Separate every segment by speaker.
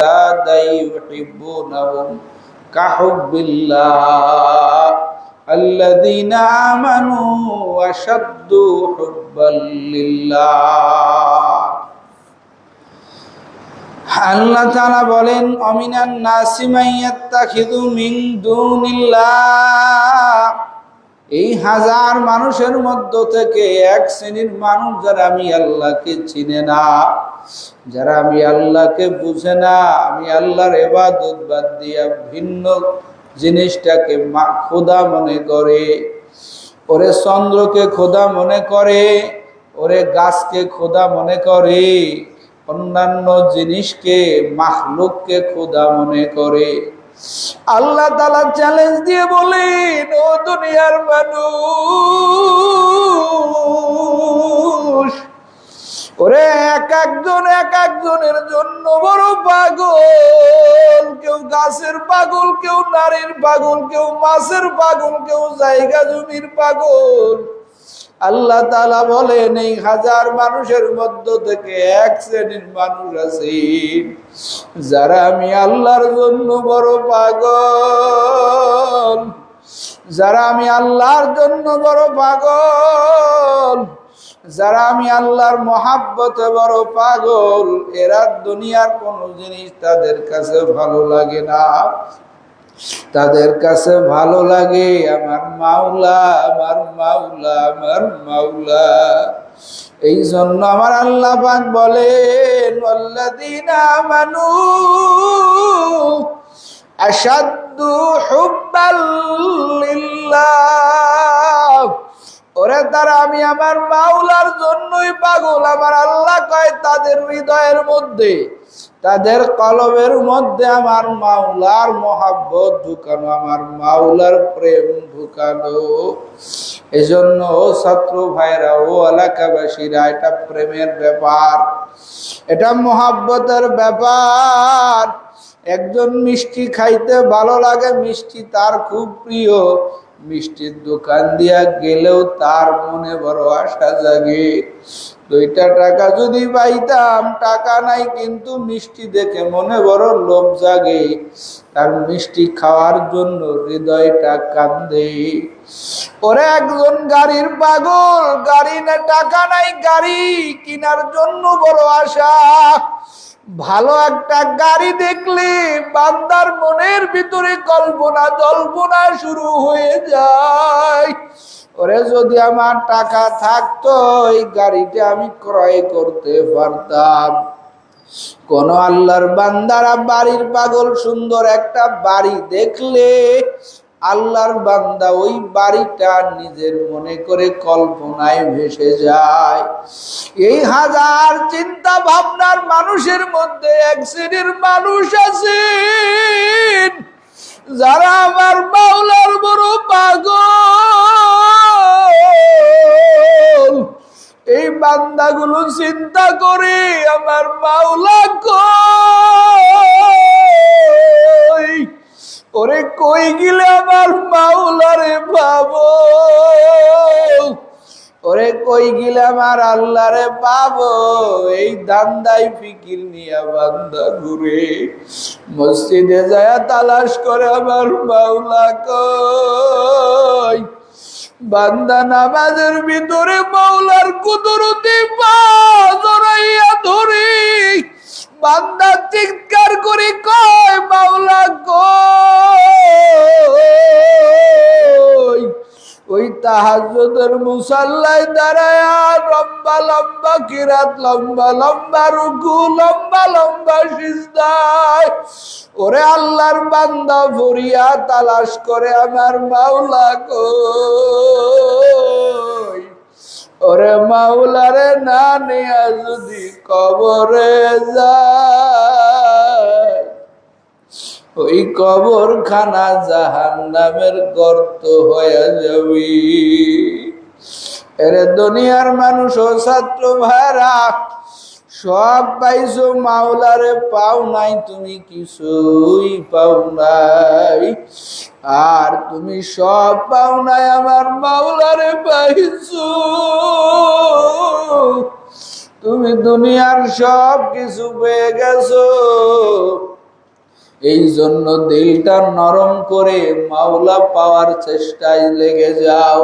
Speaker 1: عبادا يحبونهم كحب الله الذين آمنوا أشد حبا لله আল্লাহ তাআলা বলেন অমিনান নাসি মাইয়াত্তাখিযু মিন দুনিল্লাহ এই হাজার মানুষের মধ্য থেকে এক শ্রেণির মানুষ যারা আমি আল্লাহকে চিনে না, যারা আমি আল্লাহকে বুঝে না, আমি আল্লাহর এবাদত বাদ দিয়া ভিন্ন জিনিসটাকে খোদা মনে করে, ওরে চন্দ্রকে খোদা মনে করে, ওরে গাছকে খোদা মনে করে, অন্যান্য জিনিসকে মাখলুককে খোদা মনে করে। আল্লাহ তালা চ্যালেঞ্জ দিয়ে ও দুনিয়ার মানুষ, ওরে এক একজন, এক একজনের জন্য বড় পাগল, কেউ গাছের পাগল, কেউ নারীর পাগল, কেউ মাছের পাগল, কেউ জায়গা জমির পাগল। আল্লাহ তালা বলেন, এই হাজার মানুষের মধ্য থেকে এক শ্রেণির মানুষ আছে, যারা আমি আল্লাহর জন্য বড় পাগল। যারা আমি আল্লাহর জন্য বড় পাগল, যারা আমি আল্লাহর মহাব্বতে বড় পাগল, এরা দুনিয়ার কোনো জিনিস তাদের কাছে ভালো লাগে না। তাদের কাছে ভালো লাগে, আমার মাওলা আমার মাওলা আমার মাওলা। এই জন্য আমার আল্লাহ পাক বলেন আল্লাযীনা আমানু আশাদ্দু হুব্বাল লিল্লাহ। ওরে তারা, আমি আমার মাওলার জন্যই পাগল। আমার আল্লাহ কয়, তাদের হৃদয়ের মধ্যে তাদের কলবের মধ্যে আমার মাওলার মহাব্বত ঢুকানো, আমার মাওলার প্রেম ঢুকানো। এজন্য ও ছাত্র ভাইরা, ও এলাকাবাসীরা, এটা প্রেমের ব্যাপার। এটা মহাব্বতের ব্যাপার। একজন মিষ্টি খাইতে ভালো লাগে, মিষ্টি তার খুব প্রিয়। মিষ্টির দোকান দিয়া গেলেও তার মনে বড় আশা জাগে। দুইটা টাকা যদি পাইতাম, টাকা নাই কিন্তু মিষ্টি দেখে মনে বড় লোভ জাগে। তার মিষ্টি খাওয়ার জন্য হৃদয়টা কান্দে। ওরে একজন গাড়ির পাগল, গাড়ি না, টাকা নাই, গাড়ি কেনার জন্য বড় আশা। ভালো একটা গাড়ি দেখলে বান্দার মনের ভিতরে কল্পনা, জল্পনা শুরু হয়ে যায়। ওরে, যদি আমার টাকা থাকতো, এই গাড়িটা আমি ক্রয় করতে পারতাম। কোন আল্লাহর বান্দারা বাড়ির পাগল সুন্দর একটা বাড়ি দেখলে আল্লাহর বান্দা ওই বাড়িটা নিজের মনে করে কল্পনায় ভেসে যায়। এই হাজার চিন্তা ভাবনার মানুষের মধ্যে এক শ্রেণির মানুষ আছে। যারা আমার বাউলার বড় পাগল। এই বান্দাগুলো চিন্তা করে আমার মাওলা কই ওরে কই গেলে আমার মাওলারে পাবো ওরে কই গেলে আমার আল্লাহরে পাবো এই দান্দাই ফিকির নিয়া বান্দা ঘুরে মসজিদে যায় তালাশ করে আমার মাওলা কই? বান্দা নামাজের ভিতরে মাওলার কুদরতি পা জড়াইয়া ধরে বান্দা চিৎকার তাহাজ্জুদের মুসাল্লায় দাঁড়ায় লম্বা লম্বা কিরাত, লম্বা লম্বা রুকু, লম্বা লম্বা সিজদায়। ওরে আল্লাহর বান্দা ভরিয়া তালাশ করে আমার মাওলা কই ওরে মাওলারে না নিয়া যদি কবরে যায়। ওই কবর খানা জাহান নামের গর্ত হয়ে যাবি। এরে দুনিয়ার মানুষ ও ছাত্র ভাইরা সব পাইছো, মাওলারে পাও নাই, তুমি কিছুই পাও নাই। আর তুমি সব পাও নাই, আমার মাওলারে পাইছো। তুমি দুনিয়ার সব কিছু পেয়ে গেছো। এই জন্য দিলটা নরম করে মাওলা পাওয়ার চেষ্টায় লেগে যাও।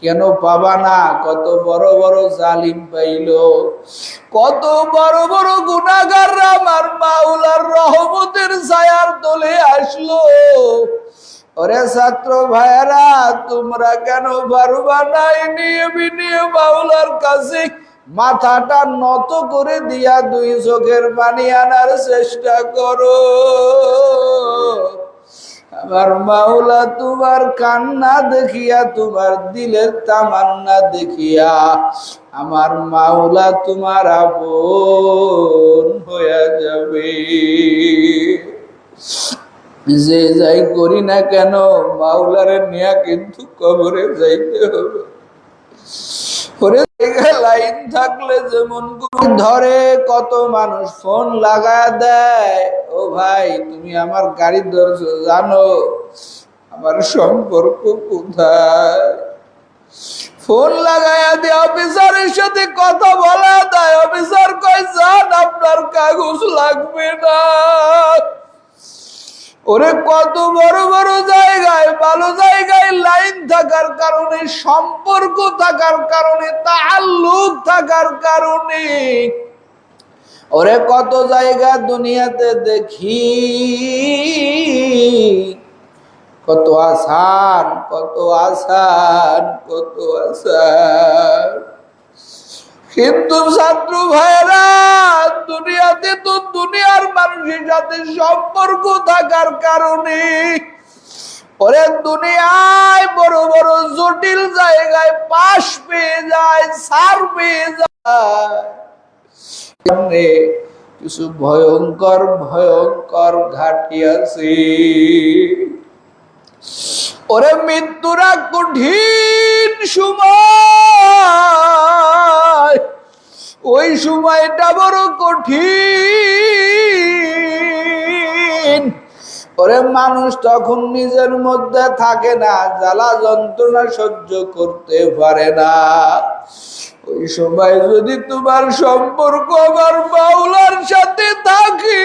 Speaker 1: কেন পাবা না? কত বড় বড় জালিম পাইল। কত বড় বড় গুণাগাররা আমার মাওলার রহমতের ছায়ার তলে আসলো। ওরে ছাত্র ভাইরা তোমরা কেন পারবা নাই নিয়ে বিনিয়ে মাওলার কাছে মাথাটা নত করে দিয়া দুই চোখের পানি আনার চেষ্টা করো। আমার মাওলা, তোমার কান্না দেখিয়া, তোমার দিলের তামান্না দেখিয়া, আমার মাওলা, তোমার আপন হয়ে যাবে। যে যাই করি না কেন, মাওলারে নিয়া কিন্তু কবরে যাইতে হবে। জায়গায় লাইন থাকলে যেমন ধরে, কত মানুষ ফোন লাগা দেয়। ও ভাই, তুমি আমার গাড়ি ধরছো, জানো আমার সম্পর্ক কোথায়? ফোন লাগাইয়া দিয়ে অফিসারের সাথে কথা বলা দেয়। অফিসার কয় যান আপনার কাগজ লাগবে না। ওরে, কত বড় বড় জায়গায়, ভালো জায়গায় লাইন থাকার কারণে, সম্পর্ক থাকার কারণে তাল্লুক থাকার কারণে। ওরে, কত জায়গা দুনিয়াতে দেখি। কত আসান কত আসান কত আসান। কিন্তু ছাত্র ভাইরা দুনিয়াতে তো দুনিয়ার মানুষের সাথে সম্পর্ক থাকার কারণে ওরে দুনিয়ায় বড় বড় জটিল জায়গায় পাশ পেয়ে যায়, সার পেয়ে যায়। কিছু ভয়ঙ্কর ভয়ঙ্কর ঘাটি আছে। ওরে মৃত্যুরা কঠিন সময়টা বড় কঠিন। ওরে মানুষ তখন নিজের মধ্যে থাকে না, জ্বালা যন্ত্রণা সহ্য করতে পারে না। ওই সময় যদি তোমার সম্পর্ক আমার বাউলার সাথে থাকে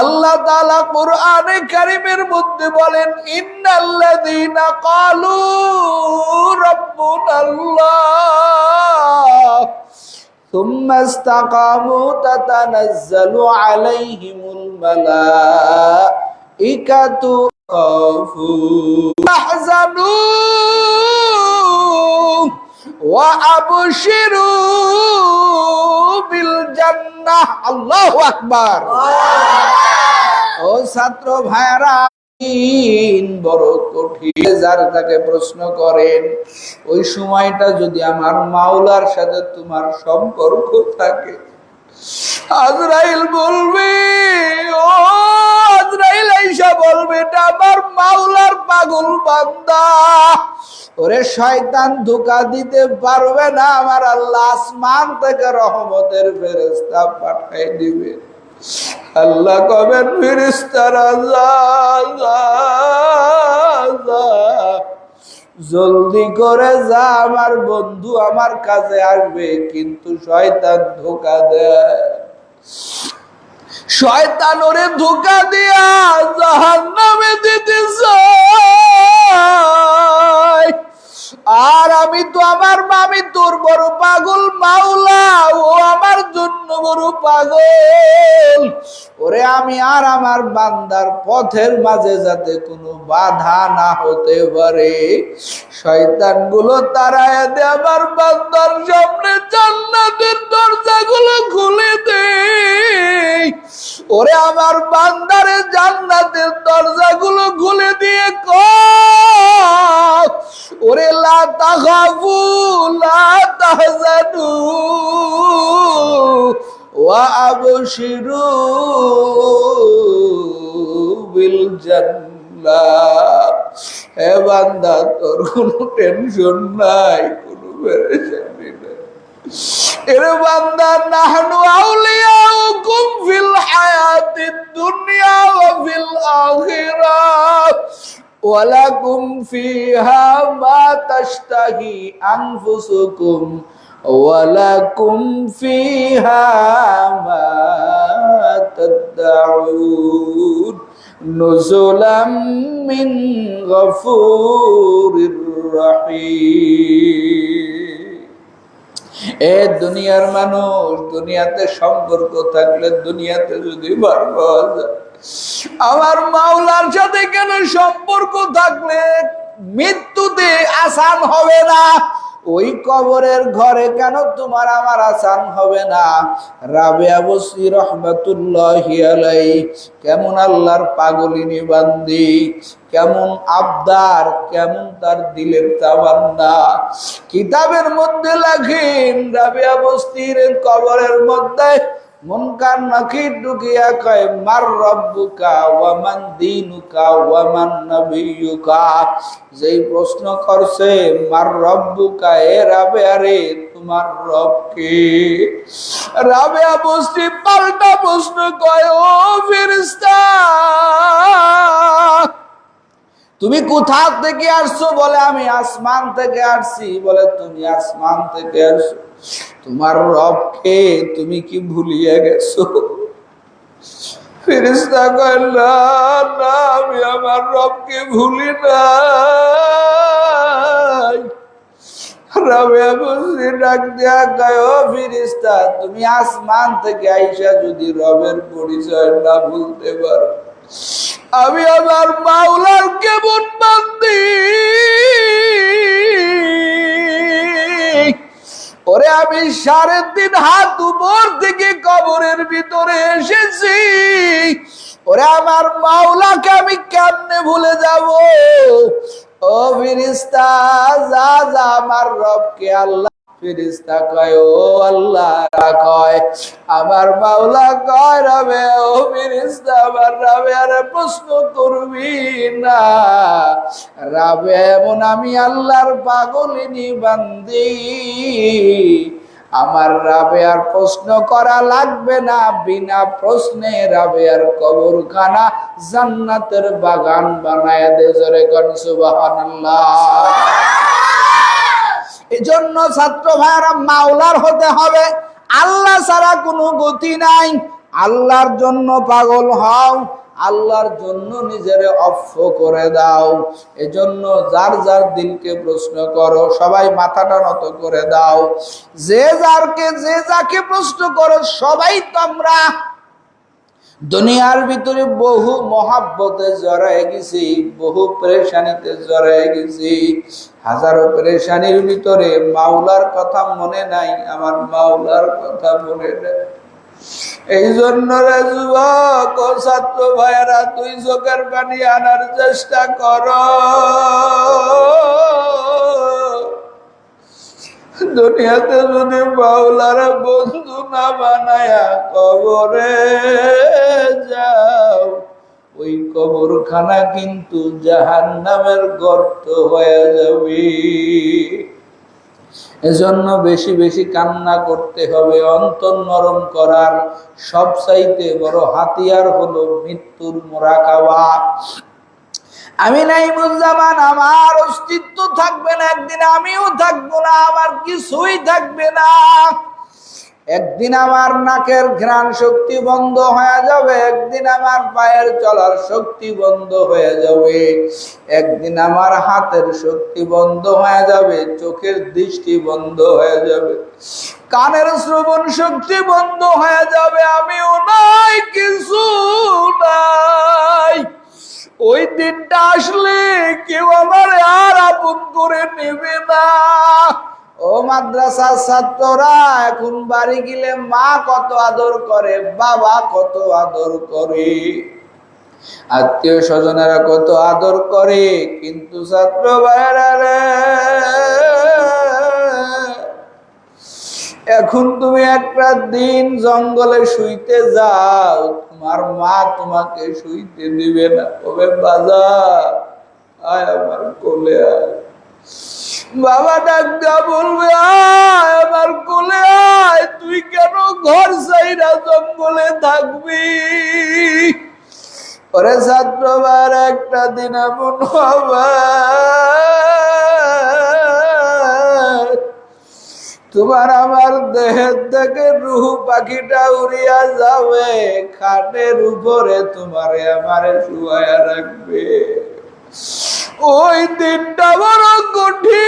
Speaker 1: আল্লাহ তাআলা কোরআনে কারিমের মধ্যে বলেন ইন্নাল্লাযীনা ক্বালু রাব্বুনাল্লাহ ثم استقاموا تتنزل عليهم الملائكة خافوا تحزنوا আল্লাহ আকবার। ও ছাত্র ভাইরা বড় কঠিন। প্রশ্ন করেন, ওই সময়টা যদি আমার মাওলার সাথে তোমার সম্পর্ক থাকে, আজরাইল বলবে, ও আজরাইল আইসা বলবে, এটা আমার মাওলার পাগল বান্দা। ওরে শয়তান ধোকা দিতে পারবে না আমার আল্লাহ আসমান থেকে রহমতের ফেরেস্তা পাঠাই দিবে আল্লাহ কবেন ফিরিস্তারা। জলদি করে যা, আমার বন্ধু আমার কাছে আসবে, কিন্তু শয়তান ধোকা দেয় শয়তান ওরে ধোকা দিয়া জাহান নামে দিতে। আর আমি তো আমার মামি তোর বড় পাগল মাওলা, ও আমার জন্য বড় পাগল। ওরে আমি আর আমার বান্দার পথের মাঝে যাতে কোনো বাধা না হতে পারে। শয়তানগুলো তারায় দে, আমার বান্দার সামনে জান্নাতের দরজাগুলো খুলে দে। ওরে আমার বান্দারে জান্নাতের দরজাগুলো খুলে দিয়ে কর ওরে লা তাখাফু, লা আবশিরু বিল জান্নাহ হে বান্দা, তোর কোনো টেনশন নাই, কোনো পেরেশানি নাই। এরে বান্দা, নাহনু আউলিয়াউকুম ফিল হায়াতিদ দুনিয়া ওয়া ফিল আখিরাহ ولكم فيها ما تشتهي أنفسكم ولكم فيها ما تدعون يدعون نزلا من غفور رحيم এ দুনিয়ার মানুষ দুনিয়াতে সম্পর্ক থাকলে দুনিয়াতে যদি বার পাওয়া যায় আমার মাওলার সাথে কেন সম্পর্ক থাকলে মৃত্যুতে আসান হবে না? ওই কবরের ঘরে কেন তোমার আমার আসান হবে না? রাবেয়া বসি রহমতুল্লাহ কেমন আল্লাহর পাগলিনী বান্দি, কেমন আবদার, কেমন তার দিলের তাবান্না কিতাবের মধ্যে লাগেন রাবেয়া বস্তির কবরের মধ্যে মুনকার নাকির ঢুকিয়া কয়, মার রব্বুকা, ওয়ামান দিনুকা, ওয়ামান নবিয়ুকা? যেই প্রশ্ন করছে, মার রব্বুকা, এ রাবে, আরে তোমার রব কে? রাবেয়া বস্তি পাল্টা প্রশ্ন কয়, ও ফেরেশতা তুমি কোথা থেকে আসছো বলে আমি আসমান থেকে আসছি? বলে, তুমি আসমান থেকে আসছো। তোমার রবকে তুমি কি ভুলিয়ে গেছো? ফেরিস্তা কয় না আমি আমার রবকে ভুলি না তুমি আসমান থেকে আইসা যদি রবের পরিচয় না ভুলতে পারো আমি আমার মাওলার কেমন বান্দি ওরে আমি সাড়ে তিন হাত উপর থেকে কবরের ভিতরে এসেছি। ওরে আমার মাওলাকে আমি কেমনে ভুলে যাব? ও ফিরিস্তা যা যা, আমার রবকে আল্লাহ ফিরিস্তা কয়, ও আল্লাহ কয়, আমার মাওলা কয়, রবে, ও ফিরিস্তা আমার রাবে, আর প্রশ্ন করবি না। রাবে, এমন আমি আল্লাহর পাগলিনী বান্দি। আমার রাবে আর প্রশ্ন করা লাগবে না, বিনা প্রশ্নে রাবে আর কবরখানা জান্নাতের বাগান বানায় দে জোরে কন, সুবহানাল্লাহ। এজন্য ছাত্র ভাইরা মাওলার হতে হবে। আল্লাহ ছাড়া কোনো গতি নাই। আল্লাহর জন্য পাগল হও, আল্লাহর জন্য নিজের অফ করে দাও। এজন্য যার যার দিনকে প্রশ্ন করো, সবাই মাথাটা নত করে দাও। যে যারকে, যে যাকে প্রশ্ন করো, সবাই তোমরা দুনিয়ার ভিতরে বহু মহাব্বতে জড়ায় গেছি, বহু পরেশানিতে জড়ায় গেছি। হাজারো পরেশানির ভিতরে মাওলার কথা মনে নাই, আমার মাওলার কথা মনে নাই। এই জন্য যুবক ও ছাত্র ভাইয়েরা, তুই চোখের পানি আনার চেষ্টা কর। দুনিয়াতে যদি বাউলার বন্ধু না বানায়া কবরে যাও, ওই কবরখানা কিন্তু জাহান নামের গর্ত হয়ে যাবে। এজন্য বেশি বেশি কান্না করতে হবে, অন্তর নরম করার সব চাইতে বড় হাতিয়ার হলো মৃত্যুর মোরা খাওয়া আমি নাই মুজামান আমার অস্তিত্ব থাকবে না, একদিন আমিও থাকব না, আমার কিছুই থাকবে না। একদিন আমার নাকের ঘ্রাণ শক্তি বন্ধ হয়ে যাবে, একদিন আমার পায়ের চলার শক্তি বন্ধ হয়ে যাবে, একদিন আমার হাতের শক্তি বন্ধ হয়ে যাবে, চোখের দৃষ্টি বন্ধ হয়ে যাবে, কানের শ্রবণ শক্তি বন্ধ হয়ে যাবে, আমিও নাই, কিছু নাই। ওই দিনটা আসলে কেউ আমার আর আপন করে নেবে না। ও মাদ্রাসার ছাত্ররা, এখন বাড়ি গেলে মা কত আদর করে, বাবা কত আদর করে। আত্মীয় স্বজনেরা কত আদর করে, কিন্তু ছাত্র ভাইরা এখন তুমি একটা দিন জঙ্গলে শুইতে যাও, তোমার মা তোমাকে শুইতে দিবে না। তবে বাজার, আয় আমার কোলে বাবা ডাক্তার বলবে, আয় আমার কোলে আয়, তুই কেন ঘর সাইরা জঙ্গলে থাকবি? ওরে ছাত্রবার, একটা দিন এমন হবে। তোমার আমার দেহের থেকে রুহু পাখিটা উড়িয়া যাবে, খাটের উপরে তোমারে আমারে শুয়ায়া রাখবে। ওই দিনটা বড় কঠিন।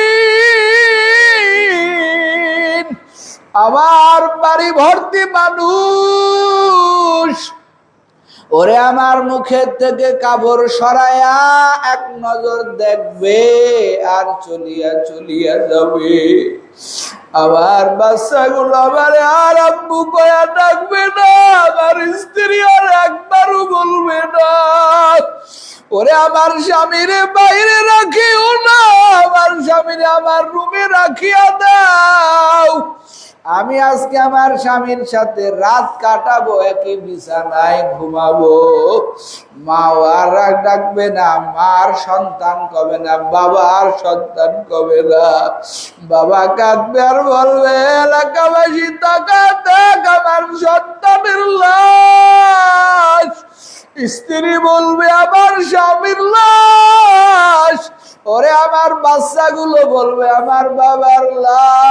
Speaker 1: আমার বাড়ি ভর্তি মানুষ, ওরে আমার মুখের থেকে কাপড় সরায়া এক নজর দেখবে আর চলিয়া চলিয়া যাবে। আমার বাচ্চাগুলো আমার আর আব্বু কয়া ডাকবে না, আমার স্ত্রী আর একবারও বলবে না। ওরে আমার স্বামীরে বাইরে রাখিও না, আমার স্বামীরে আমার রুমে রাখিয়া দাও। আমি আজকে আমার স্বামীর সাথে রাত কাটাবো, একই বিছানায় ঘুমাবো। মা আর রাগ ডাকবে না, মার সন্তান কবে না বাবা আর সন্তান কবে না। বাবা কাঁদবে আর বলবে, এলাকাবাসী টাকা দেখ আমার সন্তানের লাশ। স্ত্রী বলবে, আমার স্বামীর লাশ। ওরে আমার বাচ্চাগুলো বলবে, আমার বাবার লাশ।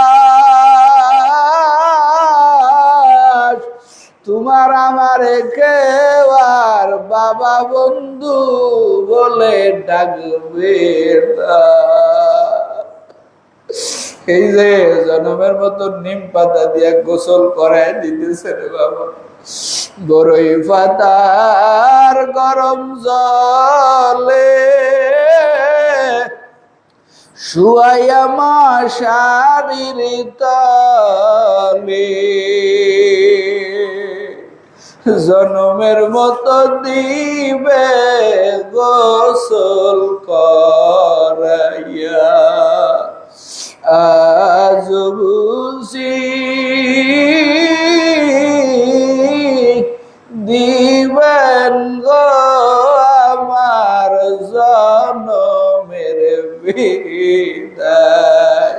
Speaker 1: তোমার আমার কেউ আর বাবা বন্ধু বলে ডাকবে এই যে জনমের মতো নিম পাতা দিয়ে গোসল করায় দিতেছে রে বাবা। বড়ই পাতার গরম জলে শুয়াইয়া মা শারীর তলে। জনমের মতো দিবে গোসল করাইয়া। আজ বুঝি দিবেন গো আমার জনমের বিদায়।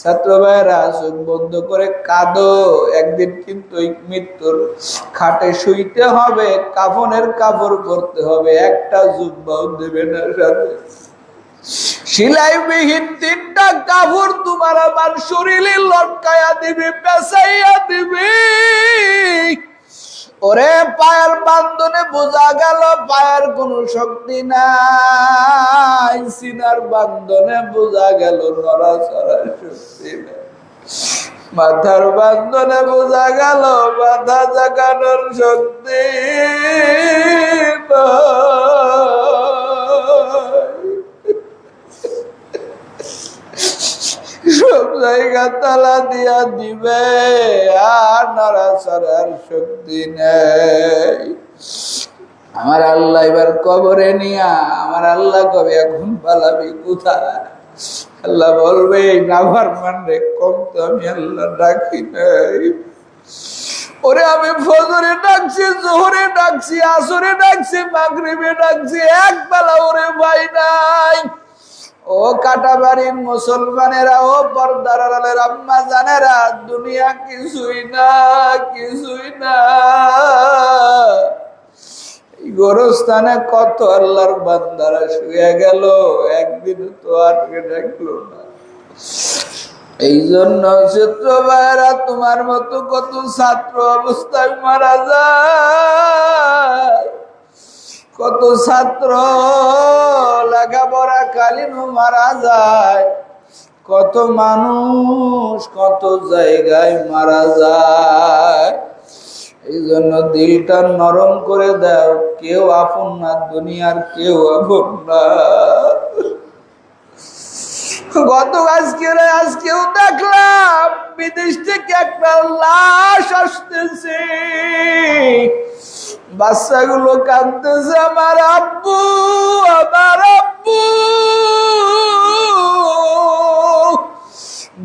Speaker 1: ছাত্র ভাইরা চোখ বন্ধ করে কাঁদো। একদিন কিন্তু মৃত্যুর খাটে শুইতে হবে, কাফনের কাপড় করতে হবে, একটা জুব্বাও দেবে না সাথে। সিলাই বিহীন তিনটা কাপড় তোমার আমার শরীরে লটকায়া দিবি, পেঁচাইয়া দিবি। ওরে পায়ের বান্ধনে বোঝা গেল পায়ের কোনো শক্তি নাই। সিনার বান্ধনে বোঝা গেল নড়াচড়ার শক্তি মাথার বান্ধনে বোঝা গেল মাথা জাগানোর শক্তি সব জায়গা তালা দিয়া দিবে, আর নারা নড়াচড়ার শক্তি নেই। আমার আল্লাহ এবার কবরে নিয়া, আমার আল্লাহ কবে এখন পালাবি কোথায়? আল্লাহ বলবে নাভার মান রে কম তো আমি আল্লাহ ডাকি নাই। ওরে আমি ফজরে ডাকছি, জোহরে ডাকছি, আসরে ডাকছি, মাগরিবে ডাকছি, এক বেলা ওরে ভাই নাই। ও কাটা কাটাবাড়ির মুসলমানেরা, ও পর্দার আড়ালের আম্মা জানেরা, দুনিয়া কিছুই না কিছুই না। গোরস্থানে কত আল্লাহর বান্দারা শুয়ে গেল, একদিন তো আটকে ডাকলো না। এই জন্য ছাত্র ভাইরা তোমার মতো কত ছাত্র অবস্থায় মারা যায়। কত ছাত্র লেখাপড়া কালীন মারা যায়। কত মানুষ কত জায়গায় মারা যায়। এই জন্য দিলটা নরম করে দাও। কেউ আপন না, দুনিয়ার কেউ আপন না। গত আজকে আজকেও দেখলাম বিদেশ থেকে একটা লাশ আসতেছে। বাচ্চাগুলো কাঁদতেছে, আমার আব্বু আমার আব্বু!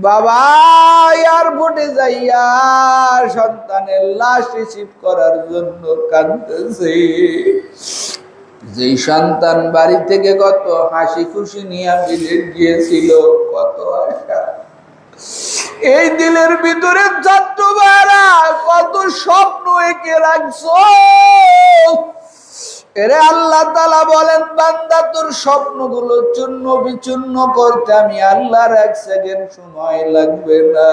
Speaker 1: বাবা এয়ারপোর্টে যাইয়া সন্তানের লাশ রিসিভ করার জন্য কাঁদতেছে। যেই সন্তান বাড়ি থেকে কত হাসি খুশি নিয়ে বিলেট গিয়েছিল, কত আশা। এই দিলের ভিতরে ছাত্র কত স্বপ্ন এঁকে রাখছো। এরে আল্লাহ তালা বলেন, বান্দা, তোর স্বপ্নগুলো চূর্ণ বিচূর্ণ করতে আমি আল্লাহর এক সেকেন্ড সময় লাগবে না।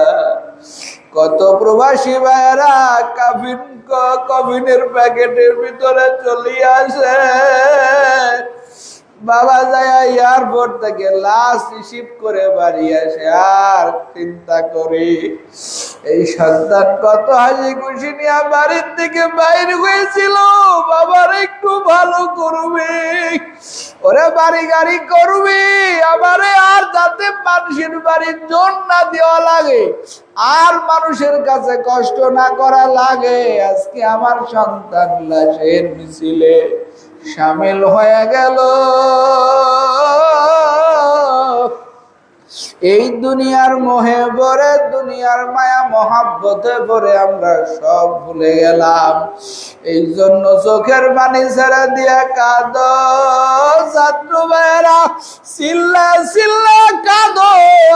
Speaker 1: কত প্রবাসী ভাইরা কাবিন কবিনের প্যাকেটের ভিতরে চলিয়ে আসে। বাবা যায় এয়ারপোর্ট থেকে লাশ রিসিভ করে বাড়ি আসে, আর চিন্তা করি, এই সন্তান কত হাসি খুশি নিয়ে বাড়ির থেকে বাইর হয়েছিল, বাবার একটু ভালো করবে। ওরে বাড়ি গাড়ি করবি, আমারে আর যাতে মানুষের বাড়ির জোর না দেওয়া লাগে, আর মানুষের কাছে কষ্ট না করা লাগে, আজকে আমার সন্তান লাশের মিছিলে। সামিল হয়ে গেল। এই দুনিয়ার মোহে ভরে, দুনিয়ার মায়া, মহাব্বতে ভরে আমরা সব ভুলে গেলাম। এই জন্য চোখের পানি ছেড়ে দিয়ে কাঁদ ছাত্র ভাইয়েরা। চিল্লা চিল্লা, কাঁদ,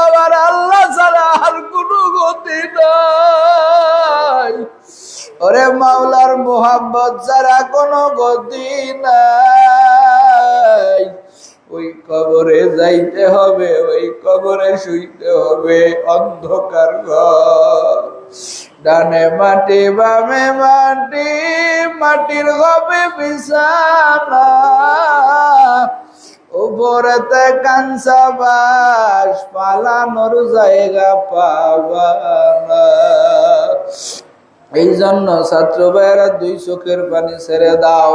Speaker 1: আবার আল্লাহ ছাড়া আর কোনো গতি নাই। ওরে মাওলার মোহাম্মত ছাড়া কোনো গতি নাই। ওই কবরে যাইতে হবে, ওই কবরে শুইতে হবে অন্ধকার ঘর। ডানে মাটি, বামে মাটি, মাটির হবে বিছানা। উপরেতে কাঞ্চা বাস পালানোর জায়গা পাবানা এই জন্য ছাত্র ভাইয়েরা দুই চোখের পানি ছেড়ে দাও।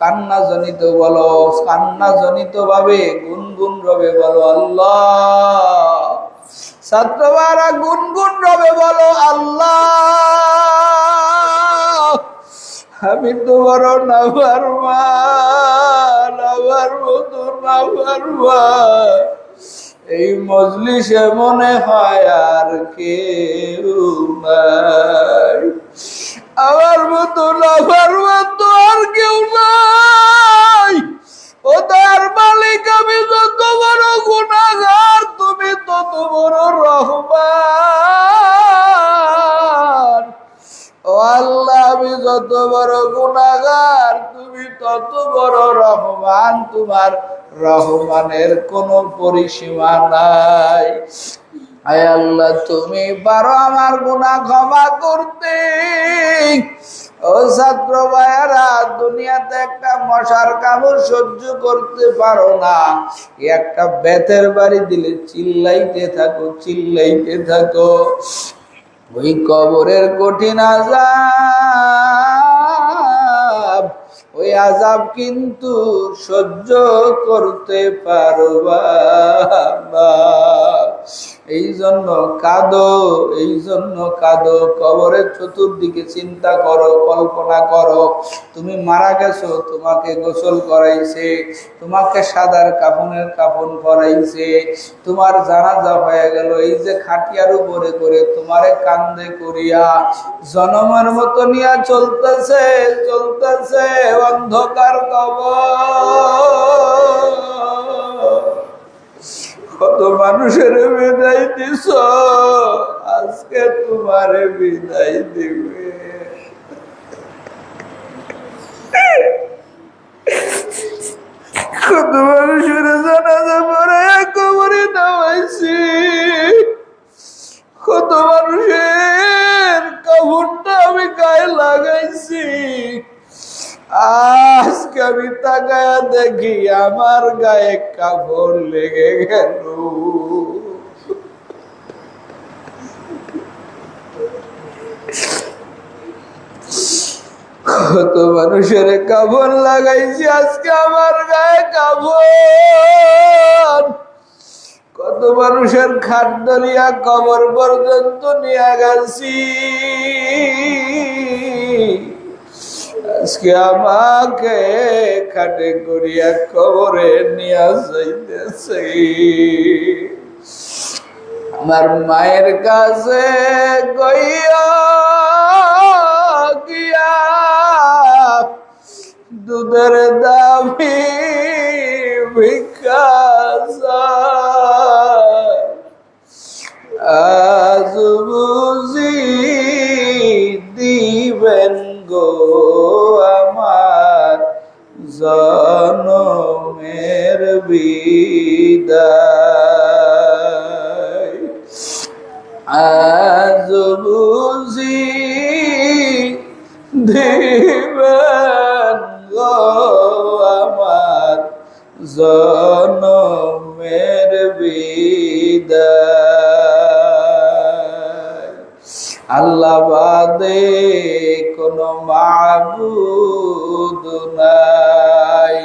Speaker 1: কান্না জনিত বলো কান্না জনিত ভাবে গুনগুন রবে বলো আল্লাহ। ছাত্র ভাইয়েরা গুনগুন রবে বলো আল্লাহ। আমি তো বড় না পারবা না পারব তো না পারবা এই মজলিসে মনে হয় আর কেউ নাই। আমার মতো আমার মতো আর কেউ নাই। ও তার মালিক, আমি যত বড় গুণাগার তুমি তত বড় রহমান ও আল্লাহ আমি যত বড় গুণাগার তুমি তত বড় রহমান, তোমার রহমানের কোনো পরিসীমা নাই। আয় আল্লাহ, তুমি পারো আমার গুণা ক্ষমা করতে। ও ছাত্র ভাইয়ারা, দুনিয়াতে একটা মশার কামড় সহ্য করতে পারো না। একটা বেতের বাড়ি দিলে চিল্লাইতে থাকো চিল্লাইতে থাকো। ওই কবরের কঠিন আজাব ওই আজাব কিন্তু সহ্য করতে পারবা এই জন্য কাঁদো এই জন্য কাঁদো, কবরের চতুর্দিকে চিন্তা করো, কল্পনা করো। তুমি মারা গেছো, তোমাকে গোসল করাইছে, তোমাকে সাদার কাফনের কাফন করাইছে তোমার জানাজা হয়ে গেল, এই যে খাটিয়ার উপরে করে তোমারে কান্দে করিয়া জনমের মতো নিয়া চলতেছে চলতেছে অন্ধকার কবর। কত মানুষের বিদায় দিস আজকে তোমার বিদায় দিবে। কত মানুষের জানাজা পরে কবরে নামাইছি। কত মানুষের কাপড়টা আমি গায়ে লাগাইছি। আজকে আমি তাকায় দেখি আমার গায়ে কাপড় লেগে গেল। কত মানুষের কাপড় লাগাইছি আজকে আমার গায়ে কাপড়। কত মানুষের খাদ্য নিয়া কবর পর্যন্ত নিয়ে গেছি। আজকে আমাকে খাটে করিয়া কবরে নিয়ে যাইতেছে আমার মায়ের কাছে গইয়া গিয়া দুধের দামি ভিক্ষা। আজ বিদায়। আজ বুঝি দিবেন আমার জনমের বিদায়। আল্লাহ কোনো মাবুদ নাই।